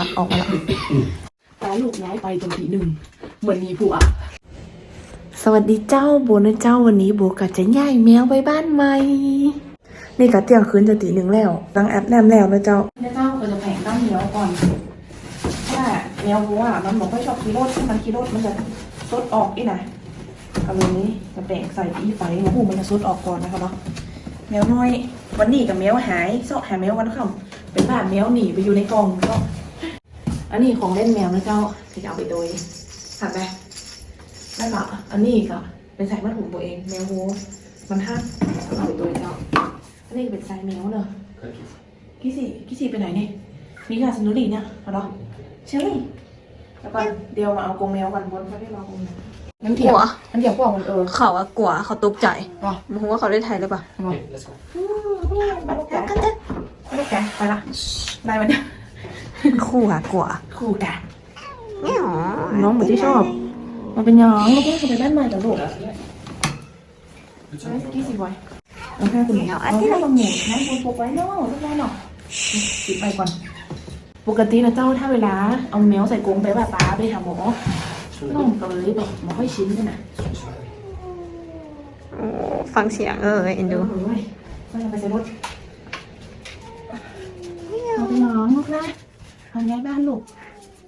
ละออกมาละตาลูกย้ายไปจนทีหนึ่งเหมือนมีผัวสวัสดีเจ้าโบนะเจ้าวันนี้โบกะจะย้ายแมวไปบ้านใหม่นี่กะเที่ยงคืนจะตีหนึ่งแล้วตั้งแอปแนมแล้วนะเจ้านะเจ้าก็จะแผงตั้งแมวก่อนเพราะว่าแมวบัวอะมันบอกไม่ชอบขี่รถถ้ามันขี่รถมันจะซดออกอีกนะเอาเลยนี้จะแบ่งใส่อีไฟหมูมันจะซดออกก่อนนะคะเนาะแมวน้อย วันนี้กับแมวหายเสาะหาแมววันค่ำเป็นบ้านแมวหนีไปอยู่ในกล่องก็ อันนี้ของเล่นแมวนะเจ้าที่จะเอาไปโดยหัดไหมได้ปะอันนี้ก็เป็นสายมัดผมตัวเองแมวโฮมันห้ามเอาไปตัวเจ้า อันนี้ก็เป็นสายแมวเนอะกี่สี่กี่สี่ไปไหนเนี่ยมีกาสนุรีเนี่ยเอาเนาะเชอรี่แล้วก็เดี๋ยวมาเอากรงแมวกันบนเขาได้มาเอากรงแมวมันเถียงกลัวมันเถียงพวกมันเออเขาอะกลัวเขาตกใจอ๋อไมึงว่าเขาได้ไทยหรือเปล่าเอามามาลูกแกะมาลูกแกะไปละได้มันเนี่ย คู่อะกลัวคู่แกะน้องเหมือนที่ชอบ มันเป็นยังลูกแกะเขาไปบ้านใหม่แต่ลูกไม่กี่สิบไว้เอาแค่คุณเอาแค่ลำหมูนะคุณปลูกไว้เนาะลูกแม่เนาะปิดไปก่อน ปกตินะเจ้าถ้าเวลาเอาแมวใส่กรงไปแบบป้าไปหาหมอน้องก็เลยแบบไม่ค่อยชินกันนะโอ้ฟังเสียงเออเอ็นดูเฮ้ยไม่ไปใส่รถเอาไปน้องลูกนะ เอาย้ายบ้านลูก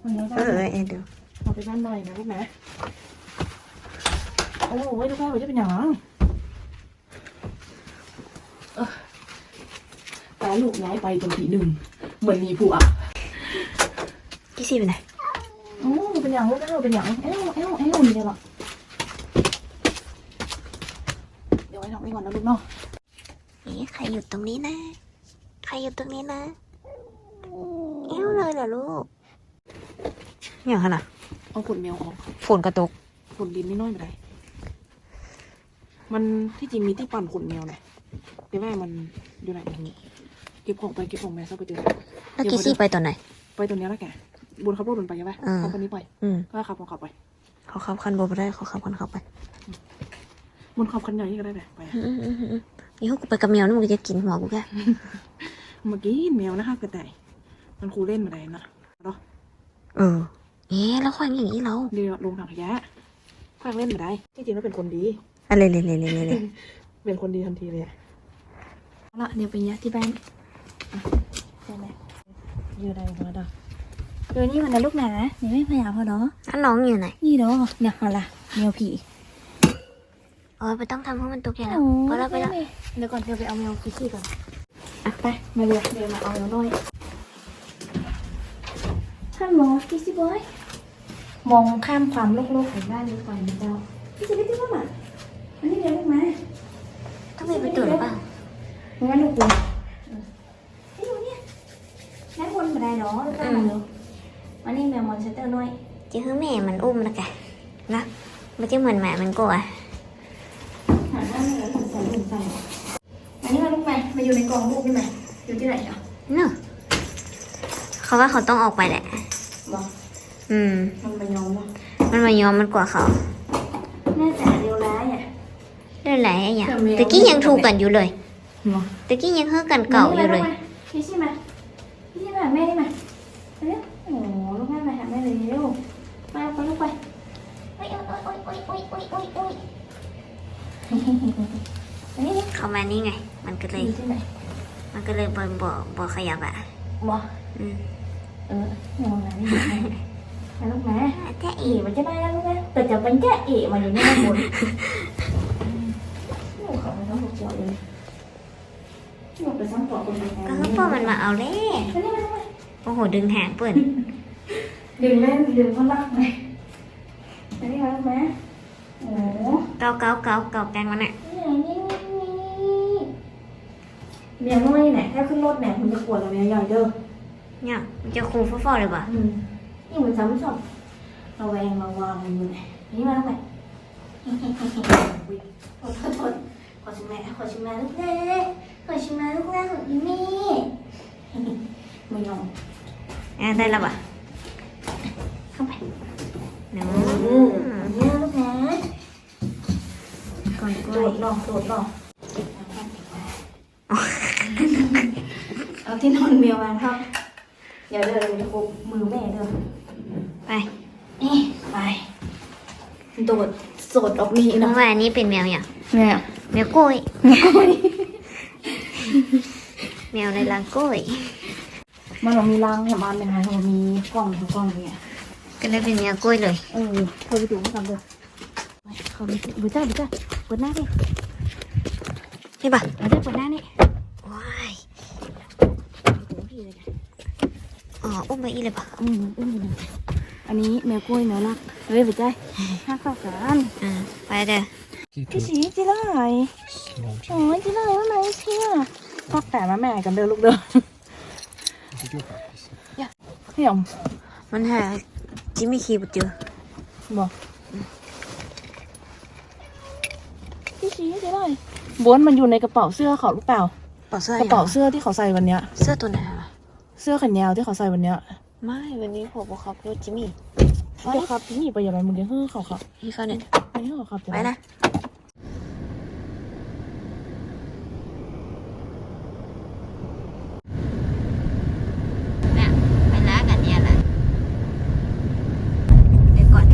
เอาย้ายบ้าเอนอเอ็นดูเอาไปบ้านหน่อยนะลูกนะโอ้ยลูกแม่ว่าจะเป็นหยังเออแต่ลูกย้ายไปจนทีหนึ่งเหมือนมีผัวกี่สี่ไปไหนโอ้เป็นอย่างลูกแม่เป็นอย่างเอ้าเอ้าเอ้าเดี๋ยวหรอเดี๋ยวไว้น้องนี่ก่อนนะลูกเนาะนี่ใครอยู่ตรงนี้นะ ใครอยู่ตรงนี้นะ เอ้วเลยเหรอลูกอย่างขนาดเอาขนแมวออกฝนกระตกขนดินนิดหน้อยไม่ได้ มันที่จริงมีที่ปั่นขนแมวนะแต่ว่ามันอยู่ไหนตรงนี้เก็บของไปเก็บของแมวซะไปเจอแล้วกี่สี่ไปตอนไหน ไปตรงนี้แล้วแกบนขับรถบนไปใช่ไหมอ่าขับคนนี้ไปอืมก็ขับคนขับไปเขาขับคันโบไปได้เขาขับคันเข้าไปบนขับคันใหญ่นี่ก็ได้แบบไปอะอืมอืมอืมอืมนี่เขากูไปกับแมวนี่มึงจะกินหัวกูแกเมื่อกี้แมวนะคะกระต่าย มันครูเล่นมาได้นะเนาะเออ เอ๊ะแล้วควางอย่างนี้เราเดี๋ยวลงถังขยะควางเล่นมาได้ที่จริงแล้วเป็นคนดีอะไรเลยเลยเลยเลยเลยเป็นคนดีทันทีเลยอะเอาละเดี๋ยวไปยัดที่บ้านอะใช่ไหมเยอะได้มาดาเดี๋ยวนี้มันนะลูกนะนี่ไม่พยายามพอเนาะแล้วน้องอยู่ไหนนี่เนาะเนี่ยมาละแมวผีเออไปต้องทำให้มันตกใจแล้วโอ้พอแล้วไปแล้วเดี๋ยวก่อนเดี๋ยวไปเอาแมวคิซี่ก่อนอะไปมาเลยเดี๋ยวมาเอาแล้วน้อย ฮัลโหลคิซี่บอยมองข้ามความโลกโลกของบ้านนี้ก่อนนะเจ้าคิซี่คิซี่บอยมาอันนี้เดี๋ยวลูกมาต้องมีประตูหรือเปล่างั้นลูกกูที่ดูเนี่ยนั่งบนบันไดเนาะแล้วก็มาเร็ววันนี้แมวมอนสเตอร์น้อยจะคือแม่มันอุ้มนะแกนะมันจะเหมือนหมามันกลัวหันหน้ามาแล้วหันใส่หันใส่อันนี้มาลูกมามาอยู่ในกล่องลูกนี่มาอยู่ที่ไหนอะเนอะเขาว่าเขาต้องออกไปแหละ บอกอืม มันไปยอมว่ามันมายอมมันกว่าเขาน่าจะเร็วร้ายอะ เรื่องอะไรไอ้อย่างตะกี้ยังถูกกันอยู่เลยเนาะตะกี้ยังเฮือกันเก่าอยู่เลยคิซี่มาคิซี่มาหาแม่ได้มาเร็วโอ้ลูกแม่มาหาแม่เลยเร็วมาไปลูกไปโอ้ยโอ้ยโอ้ยโอ้ยโอ้ยโอ้ยโอ้ยโอ้ยอันนี้เขามานี่ไง มันก็เลย อยู่ที่ไหนมันก็เลยบ่บ่บ่ขยับอะบอกอืมเออมองไหนมาลูกนะแต่เอ๋อีมันจะได้แล้วลูกนะแต่จะเป็นแค่เอ๋มันอยู่ในบนโอ้เขาไม่ต้องหัวเลยหนูไปซ้ำต่อคนเดียวก็คือพ่อมันมาเอาเลยอันนี้มาลูกมาโอ้โหดึงหางเปิ่นดึงเล่นดึงเขาลักเลยอันนี้มาลูกนะโอ้เกาเกาเกาเกากันมันอะนี่นี่นี่เมียน้อยเนี่ยถ้าขึ้นรถเนี่ยมันจะปวดเราเมียใหญ่เด้อ เนี่ยมันจะคูฟ้อๆเลยป่ะอืมนี่เหมันซ้ำซ้ำระแวงระวังอยู่ไหนนี่มาทำไมขอโทษขอขอชิมแม่ขอชิมแม่ลูกแม่ขอชิมแม่ลูกแม่ของอีมี่ไม่ยอมอะได้แล้วป่ะเข้าไปหนูนี่ลูกนะก่อนกโดล้วยดลองโดดลองเอาที่นอนเมียวมาครับ ดี๋ยวเดินจะคุบมือแม่เด้อไป นี่ไปโดดสดออกมีน้องเวนนี่เป็นแมวอย่างแมวแมวกล้วยแมวในรังกล้วย มันมีรังเนี่ยบ้านเป็นไงมันมีกล้องทุกล้องเนี่ยก็เลยเป็นแมวกล้วยเลยเออเคยไปดูกันเลยเขาดูดูจ้าดูจ้าเปิดหน้าดินี่ปะเอาจ้าเปิดหน้านี่ว้ายโอ้โหดีเลยนะ อ๋ออุ้มไปอีเลยป่ะอืมอืมอันนี้แมวกล้วยแมวลักเฮ้ยไปใจห้าข้าวสารอ่าไปเด้อพี่สีจีไรโอ้ยจีไรว่าไหนเชี่ยพักแต่มาแม่กันเดินลูกเดินพี่ยมมันหาจิมมี่คีบเจอบอกพี่สีจีไรบนมันอยู่ในกระเป๋าเสื้อเขาหรือเปล่าเป๋าเสื้อกระเป๋าเสื้อที่เขาใส่วันเนี้ย เสื้อตัวไหนวะ เสื้อแขนยาวที่เขาใส่วันเนี้ยไม่วันนี้ผมบอกครับรถจิมมี่เดี๋ยวครับพี่หนีไปยังไงมึงเดี๋ยวเฮ้อเขาครับ พี่เขาเนี่ย ไปเฮ้อเขาครับไปนะเนี่ยไปล้างกันเนี่ยแหละเดี๋ยวก่อน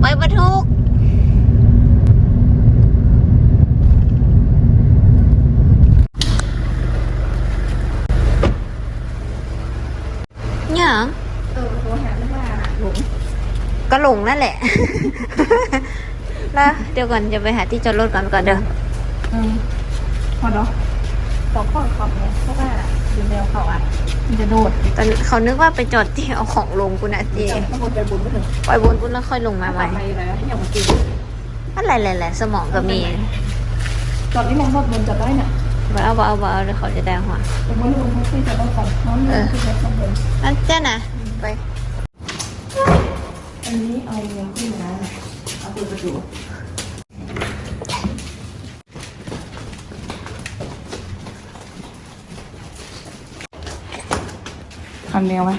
ไปบรรทุก หยัง เออโทรหาไม่ว่าหลง ก็ห ลงนั่นแหละ แล้วเดี๋ยวก่อนจะไปหาที่จอดรถก่อนก่อนเด้ออืมพอเนาะสองข้อขับเนี่ยเพราะว่าดูแนวเขาอะมันจะโดดตอนเขานึกว่าไปจอดที่เอาของลงกูนะเจข้างบนไปบนไม่ถึงปล่อยบนกูแล้วค่อยลงมาใหม่ไปอะไรให้อย่างเมื่อกี้อะไรแหละสมองก็มี จอดนี่มองรถบนจอดได้เนี่ยบ่เอาบ่เอาบ่เอาเดี๋ยวเขาจะได้หัวผมว่าลงแท็กซี่จอดได้ก่อนน้องนี่คือรถข้างบนนั่นเจ้านะไปอันนี้ เอาเงินขึ้นมาเอาตัวประตูทำแนวไหม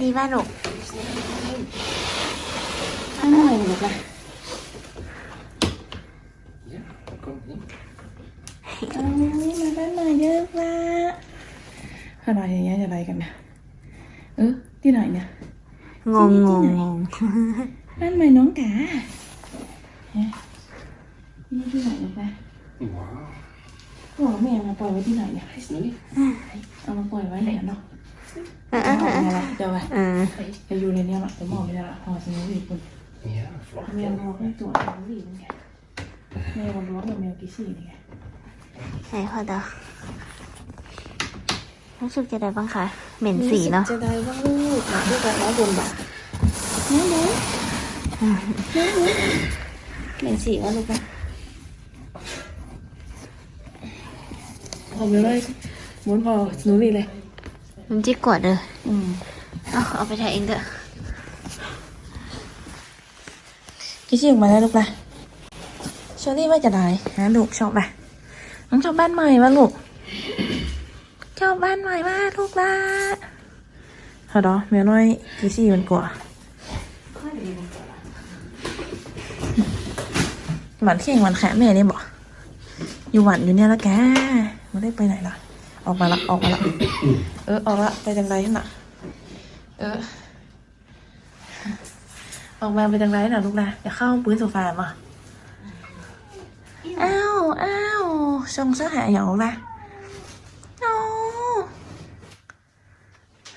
ดีป่ะลูกข้างหน้าเลยลูกเอามาด้านในเยอะว่า อะไรอย่างเงี้ยอะไรกันเนี่ยเออที่ไหนเนี่ยงงงงงงบ้านใหม่น้องกาฮะนี่ที่ไหนเนี่ยไปบอกแม่มาปล่อยไว้ที่ไหนเนี่ยเอามาปล่อยไว้ไหนเนาะเออเอเอาอเอออะไรเดี๋ยวไปเออไปอยู่ในเนี้ยละผมบอกไม่ได้ละพอสนุกอีกคน Ja, vlog. แมวบอกให้ตรวจสนุกอีกไงแมวร้องกับแมวกิซี่นี่ไงไหนพอดอ รู้สึกจะได้บ้างคะเหม็นสีเนาะจะได้ว่าลูกหลับด้วยกันร้อยบนบ่าน้องเด้น้องเด้เหม็นสีว่าลูกอะเอาไปเลยหมุนพอสนุกอีกเลยมันจิกกวดเลยอืมเอาเอาไปถ่ายเองเถอะกิซี่ออกมาแล้วลูกละเชอรี่ว่าจะได้ฮะลูกชอบไหมน้องชอบบ้านใหม่วะลูก ชอบบ้านใหม่มากลูกละฮะดอแมวน้อยกิซี่มันกลัวหวานเข่งหวานแขะแม่นี่บอกอยู่หวานอยู่เนี่ยแล้วแกไม่ได้ไปไหนละออกมาละออกมาละเออออกละไปจังไรน่ะ เออ ออกมาไปจังไรน่ะลูกนะอย่าเข้าปืนโซฟามาอ้าวอ้าวชงเสื้อหาอย่างลูกนะโอ้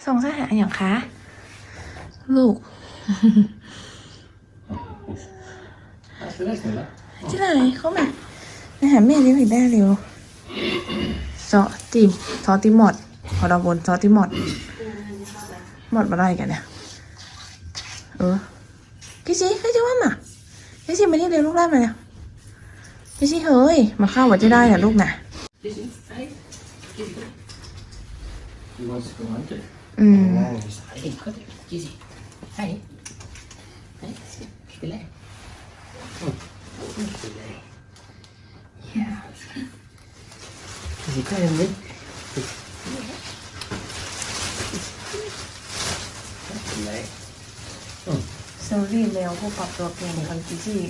ส่งสหาอย่างคะ ลูก Allt är rätt eller? ที่ไหนเข้ามาไปหาแม่เร็วอีกได้เร็วซอติมซอติมอดขอดาบนซอติมอดหมดมาได้กันเนี่ยเออกิซี่ใครจะว่ามากิซี่มานี่เร็วลูกไล่มาเนี่ยกิซี่เฮ้ยมาเข้าวัดจะได้น่ะลูกน่ะ Du måste komma inte. อืม Hej, kom till. Kissy. Hej. Hej, stilla. Stilla. Ja. Kissy, kom igen nu. Stilla. เซอรี่แมวผู้ปรับตัวเก่งของกิซี่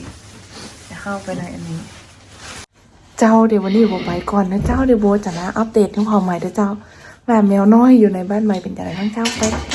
จะเข้าไปในอันนี้ใจจ้าเดี๋ยววันนี้โบไปก่อนนะเจ้าเดี๋ยวโบจะนะอัปเดตทุกความใหม่เด้อเจ้า ว่าแมวน้อยอยู่ในบ้านใหม่เป็นยังไงบ้างเจ้าไปเจ้า